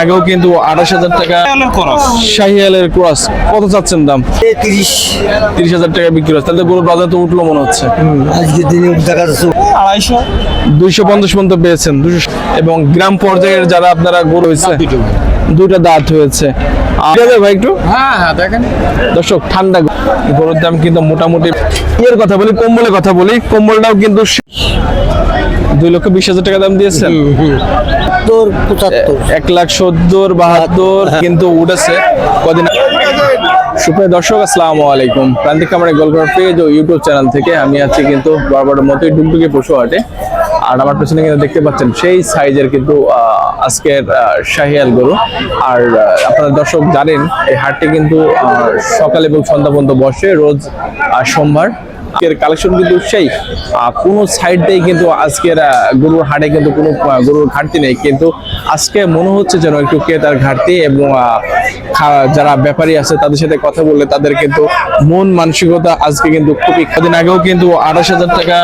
আগেও কিন্তু আঠাশ হাজার টাকা শাহিয়ালের ক্রস। কত চাচ্ছেন দাম? তিরিশ তিরিশ হাজার টাকা বিক্রি হচ্ছে। তাহলে গরুর বাজার তো উঠল মনে হচ্ছে। আজকে দিনে দেখা যাচ্ছে। আড়াইশো। দুইশো পঞ্চাশ পর্যন্ত পেয়েছেন। দুশো এবং গ্রাম পর্যায়ের যারা আপনারা গরু হয়েছে দুইটা দাঁত হয়েছে। ভাই একটু? হ্যাঁ হ্যাঁ দেখেন। দর্শক ঠান্ডা গরুর দাম কিন্তু মোটামুটি ইয়ের কথা বলি কম্বলের কথা বলি। কম্বলটাও কিন্তু দুই লক্ষ বিশ হাজার টাকা দাম দিয়েছেন। তোর পঁচাত্তর। এক লাখ সত্তর বাহাত্তর কিন্তু উঠেছে কদিন সুপ্রিয় দর্শক আসসালামু আলাইকুম। প্রান্তিক কামারে গোলঘর পেজ ও ইউটিউব চ্যানেল থেকে আমি আছি কিন্তু বরাবর মতোই ডুগডুগে পশু হাটে। আর আমার পেছনে কিন্তু দেখতে পাচ্ছেন সেই সাইজের কিন্তু আজকের শাহিয়াল গরু। আর আপনারা দর্শক জানেন এই হাটটি কিন্তু সকাল এবং সন্ধ্যা পর্যন্ত বসে রোজ সোমবার। আজকের কালেকশন কিন্তু আহ, কোনো সাইড দিয়ে কিন্তু আজকের গরুর হাটে কিন্তু কোনো গরুর ঘাটতি নেই। কিন্তু আজকে মনে হচ্ছে যেন একটু ক্রেতার ঘাটতি এবং যারা ব্যাপারী আছে তাদের সাথে কথা বললে তাদের কিন্তু মন মানসিকতা আজকে কিন্তু খুবই কদিন আগেও কিন্তু আঠাশ হাজার টাকা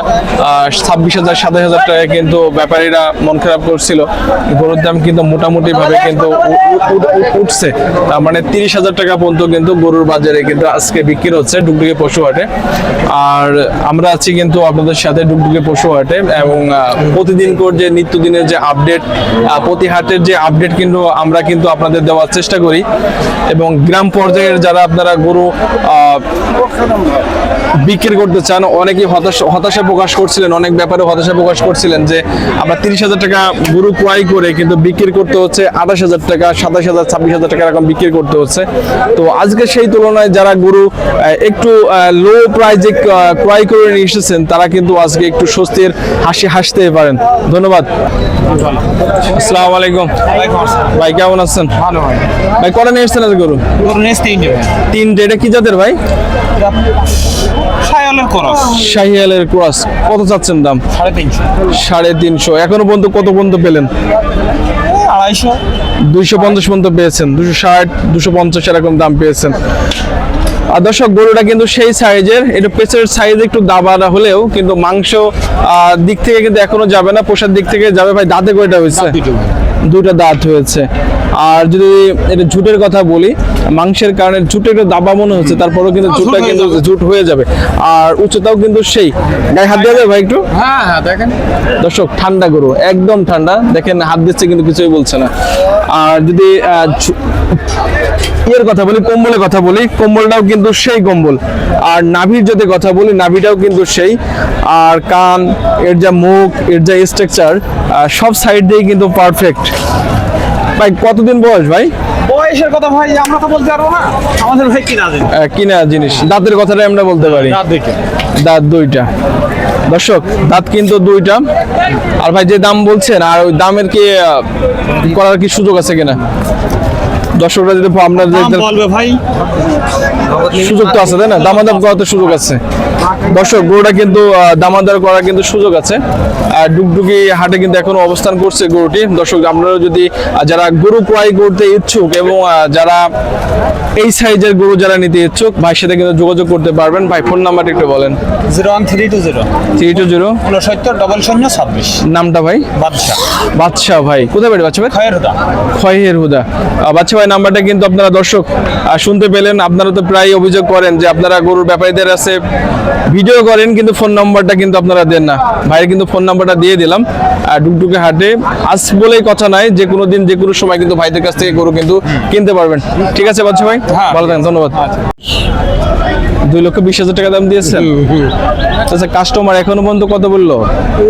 ছাব্বিশ হাজার সাতাশ হাজার টাকা কিন্তু ব্যাপারীরা মন খারাপ করছিল। গরুর দাম কিন্তু মোটামুটি ভাবে কিন্তু উঠছে। তার মানে তিরিশ হাজার টাকা পর্যন্ত কিন্তু গরুর বাজারে কিন্তু আজকে বিক্রি হচ্ছে ডুগডুগে পশু হাটে। আর আমরা আছি কিন্তু আপনাদের সাথে ডুগডুগে পশু হাটে এবং আহ, প্রতিদিন করে যে নিত্যদিনের যে আপডেট প্রতি হাটের যে আপডেট কিন্তু আমরা কিন্তু আপনাদের দেওয়ার চেষ্টা করি। এবং গ্রাম পর্যায়ের যারা আপনারা গরু বিক্রি করতে চান অনেকেই হতাশা হতাশা প্রকাশ করছিলেন অনেক ব্যাপারে হতাশা প্রকাশ করছিলেন যে আমরা তিরিশ হাজার টাকা গরু ক্রয় করে কিন্তু বিক্রি করতে হচ্ছে আঠাশ হাজার টাকা সাতাশ হাজার ছাব্বিশ হাজার টাকা এরকম বিক্রি করতে হচ্ছে। তো আজকে সেই তুলনায় যারা গরু একটু লো প্রাইজে ক্রয় করে নিয়ে এসেছেন তারা কিন্তু আজকে একটু স্বস্তির হাসি হাসতে পারেন। ধন্যবাদ। আসসালামু আলাইকুম। ভাই কেমন আছেন? ভালো ভাই। কটা নিয়ে এসেছেন আজকে গরু? গরু নেস তিন যাবে তিনটে এটা কি জাতের ভাই? শাহিয়ালের ক্রস। কত চাচ্ছেন দাম? সাড়ে তিনশো। এখনও পর্যন্ত কত পর্যন্ত পেলেন? আড়াইশো। দুইশো পঞ্চাশ পর্যন্ত পেয়েছেন। দুশো ষাট দুশো পঞ্চাশ এরকম দাম পেয়েছেন। দর্শক গরুটা কিন্তু সেই সাইজের। একটু পেছনের সাইজ একটু দাবাটা হলেও কিন্তু মাংস আহ, দিক থেকে কিন্তু এখনও যাবে না পোষার দিক থেকে যাবে। ভাই দাঁতে কয়টা হয়েছে? দুটো দাঁত হয়েছে। আর যদি এটা ঝুটের কথা বলি মাংসের কারণে ঝুটে একটু দাবা মনে হচ্ছে তারপরেও কিন্তু ঝুটটা কিন্তু ঝুট হয়ে যাবে। আর উচ্চতাও কিন্তু সেই। গায়ে হাত দেওয়া যাবে ভাই একটু? হ্যাঁ হ্যাঁ দেখেন। দর্শক ঠান্ডা গরু একদম ঠান্ডা। দেখেন হাত দিচ্ছে কিন্তু কিছুই বলছে না। আর যদি ইয়ের কথা বলি কম্বলের কথা বলি কম্বলটাও কিন্তু সেই কম্বল। আর নাভির যদি কথা বলি নাভিটাও কিন্তু সেই। আর কান এর যা মুখ এর যা স্ট্রাকচার সব সাইড দিয়ে কিন্তু পারফেক্ট ভাই কতদিন বয়স ভাই? বয়সের কথা ভাই আমরা তো বলতে পারব না। আমাদের ভাই কিনা জিনিস। কিনা জিনিস। দাঁতের কথাটাই আমরা বলতে পারি। দাঁত দেখে। দাঁত দুইটা। দর্শক দাঁত কিন্তু দুইটা। আর ভাই যে দাম বলছেন আর ওই দামের কি করার কি সুযোগ আছে কিনা? দর্শকরা যদি আপনার বলবে ভাই সুযোগ তো আছে তাই না? দামাদাম করার তো সুযোগ আছে। দর্শক গরুটা কিন্তু দামাদার করার কিন্তু সুযোগ আছে। আর ডুগডুগি হাটে কিন্তু এখনও অবস্থান করছে গরুটি। দর্শক আপনারা যদি যারা গরু ক্রয় করতে ইচ্ছুক এবং যারা এই সাইজের গরু যারা নিতে ইচ্ছুক ভাইয়ের সাথে কিন্তু যোগাযোগ করতে পারবেন। ভাই ফোন নাম্বারটা একটু বলেন। Zero one three two zero. Three two zero. উনসত্তর ডবল শূন্য ছাব্বিশ। নামটা ভাই? বাদশা বাদশাহ ভাই। কোথায় বাড়ি বাচ্চা ভাই? খয়ের হুদা। খয়ের হুদা। বাচ্চা ভাই নাম্বারটা কিন্তু আপনারা দর্শক শুনতে পেলেন। আপনারা তো প্রায় অভিযোগ করেন যে আপনারা গরুর ব্যাপারীদের আছে ভিডিও করেন কিন্তু ফোন নাম্বারটা কিন্তু আপনারা দেন না। ভাইয়ের কিন্তু ফোন নাম্বারটা দিয়ে দিলাম। আর ডুকডুকে হাটে আজ বলেই কথা নাই যে কোনো দিন যে কোনো সময় কিন্তু ভাইদের কাছ থেকে গরু কিন্তু কিনতে পারবেন। ঠিক আছে বাচ্চা ভাই। ভালো থাকেন ধন্যবাদ। দুই লক্ষ বিশ হাজার টাকা দাম দিয়েছেন? আচ্ছা কাস্টমার এখনও পর্যন্ত কত বলল?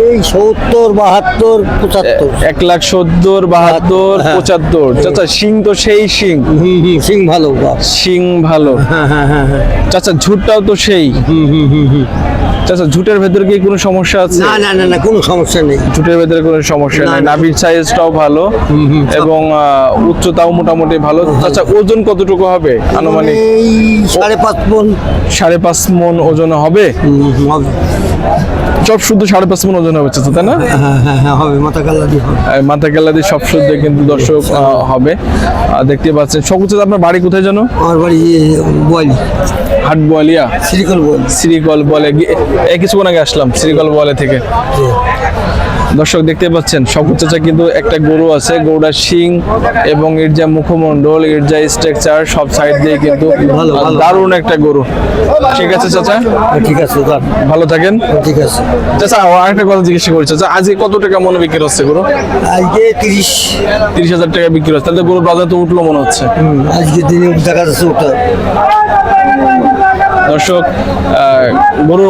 এই সত্তর বাহাত্তর পঁচাত্তর। এক লাখ সত্তর বাহাত্তর হ্যাঁ। পঁচাত্তর। চাচা শিং তো সেই শিং। সিং ভালো শিং ভালো। হ্যাঁ হ্যাঁ চাচা ঝুটটাও তো সেই। চাচা ঝুটের ভেতরে কি কোনো সমস্যা আছে? না না না না কোনো সমস্যা নেই। ঝুটের ভেতরে কোনো সমস্যা নেই। নাভির সাইজটাও ভালো এবং উচ্চতাও মোটামুটি ভালো। আচ্ছা ওজন কতটুকু হবে আনুমানিক? সাড়ে পাঁচ মন। সাড়ে পাঁচ মন ওজন হবে? সব শুদ্ধ সাড়ে পাঁচ মন ওজন হবে তাই না? হ্যাঁ হ্যাঁ হ্যাঁ হবে মাথা কালা দিয়ে মাথা দিয়ে সব শুদ্ধ কিন্তু দর্শক হবে। আর দেখতে পাচ্ছেন সকল আপনার বাড়ি কোথায় জানো আমার বাড়ি বয়লি। হাট বোয়ালিয়া? শ্রীকল বল শ্রীকল বলে। এই কিছুক্ষণ আগে আসলাম শ্রীকল বলে থেকে। দর্শক দেখতে পাচ্ছেন শঙ্কর চাচা কিন্তু একটা গরু আছে গরুটার শিং এবং এর যা মুখমণ্ডল এর যা স্ট্রাকচার সব সাইড দিয়ে কিন্তু। দারুণ একটা গরু। ঠিক আছে চাচা? ঠিক আছে ভালো থাকেন। ঠিক আছে। চাচা আরেকটা কথা জিজ্ঞেস করি চাচা আজকে কত টাকা মনে বিক্রি হচ্ছে গরু? আজকে তিরিশ। তিরিশ হাজার টাকা বিক্রি হচ্ছে তাহলে গরুর বাজার তো উঠল মনে হচ্ছে। আজকে দিনে দেখা যাচ্ছে ওটা। দর্শক আহ, গরুর